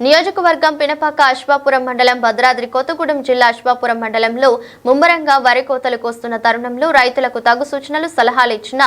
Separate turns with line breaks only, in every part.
నియోజకవర్గం పినపాక అశ్వాపురం మండలం భద్రాద్రి కొత్తగూడెం జిల్లా అశ్వాపురం మండలంలో ముమ్మరంగా వరి కోతలు కోస్తున్న తరుణంలో రైతులకు తగు సూచనలు సలహాలు ఇచ్చిన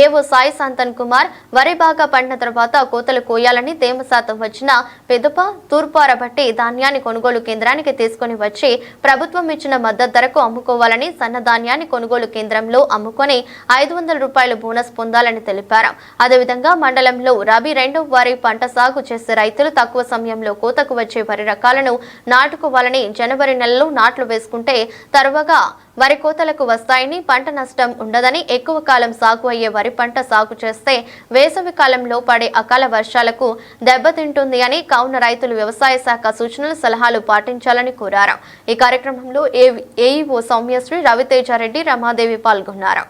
ఏవో సాయి సంతన్ కుమార్ వరి బాగా పండిన తర్వాత కోతలు కోయాలని తేమ శాతం వచ్చిన పెదుప తూర్పారబట్టి ధాన్యాన్ని కొనుగోలు కేంద్రానికి తీసుకొని వచ్చి ప్రభుత్వం ఇచ్చిన మద్దతు ధరకు అమ్ముకోవాలని సన్న ధాన్యాన్ని కొనుగోలు కేంద్రంలో అమ్ముకొని ఐదు వందల రూపాయల బోనస్ పొందాలని తెలిపారు. అదేవిధంగా మండలంలో రబీ రెండో వారి పంట సాగు చేసే రైతులు తక్కువ సమయంలో కోతకు వచ్చే వరి రకాలను నాటుకోవాలని జనవరి నెలలో నాట్లు వేసుకుంటే తరువగా వరి కోతలకు వస్తాయని పంట నష్టం ఉండదని ఎక్కువ కాలం సాగు అయ్యే వరి పంట సాగు చేస్తే వేసవి కాలంలో పడే అకాల వర్షాలకు దెబ్బతింటుంది అని కావున రైతులు వ్యవసాయ శాఖ సూచనలు సలహాలు పాటించాలని కోరారు. ఈ కార్యక్రమంలో ఏఈఓ సౌమ్యశ్రీ రవితేజారెడ్డి రమాదేవి పాల్గొన్నారు.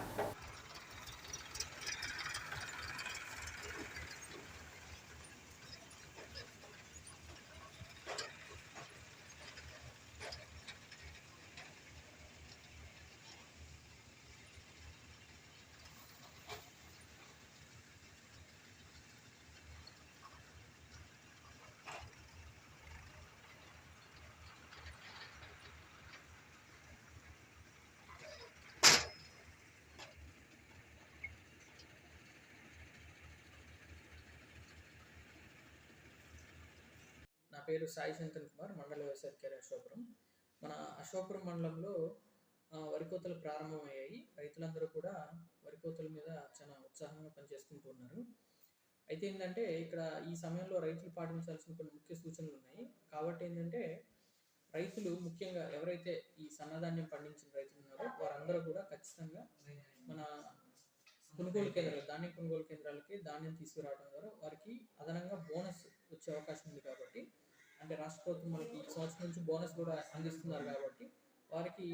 పేరు సాయి శంకర్ కుమార్ మండల వ్యవసాయ అధికారి అశోపురం. మన అశోపురం మండలంలో వరి కోతలు ప్రారంభమయ్యాయి. రైతులందరూ కూడా వరి కోతల మీద చాలా ఉత్సాహంగా పనిచేసుకుంటూ ఉన్నారు. అయితే ఏంటంటే ఇక్కడ ఈ సమయంలో రైతులు పాటించాల్సిన కొన్ని ముఖ్య సూచనలు ఉన్నాయి. కాబట్టి ఏంటంటే రైతులు ముఖ్యంగా ఎవరైతే ఈ సన్నధాన్యం పండించిన రైతులు ఉన్నారో వారందరూ కూడా ఖచ్చితంగా మన కొనుగోలు కేంద్రాలు ధాన్యం కొనుగోలు కేంద్రాలకి ధాన్యం తీసుకురావడం ద్వారా వారికి అదనంగా బోనస్ వచ్చే అవకాశం ఉంది కాబట్టి అంటే రాష్ట్ర ప్రభుత్వం మనకి ఈ సంవత్సరం నుంచి బోనస్ కూడా అందిస్తున్నారు కాబట్టి వారికి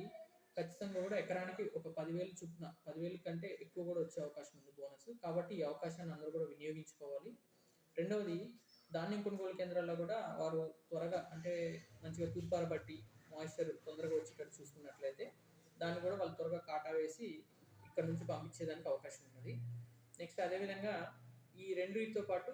ఖచ్చితంగా కూడా ఎకరానికి ఒక పదివేలు చొప్పున పదివేలు కంటే ఎక్కువ కూడా వచ్చే అవకాశం ఉంది బోనస్. కాబట్టి ఈ అవకాశాన్ని అందరూ కూడా వినియోగించుకోవాలి. రెండవది ధాన్యం కొనుగోలు కేంద్రాల్లో కూడా వారు త్వరగా అంటే మంచిగా తూర్పార బట్టి మాయిశ్చర్ తొందరగా వచ్చేటట్టు చూసుకున్నట్లయితే దాన్ని కూడా వాళ్ళు త్వరగా కాటా వేసి ఇక్కడ నుంచి పంపించేదానికి అవకాశం ఉన్నది. నెక్స్ట్ అదేవిధంగా ఈ రెండింటితో పాటు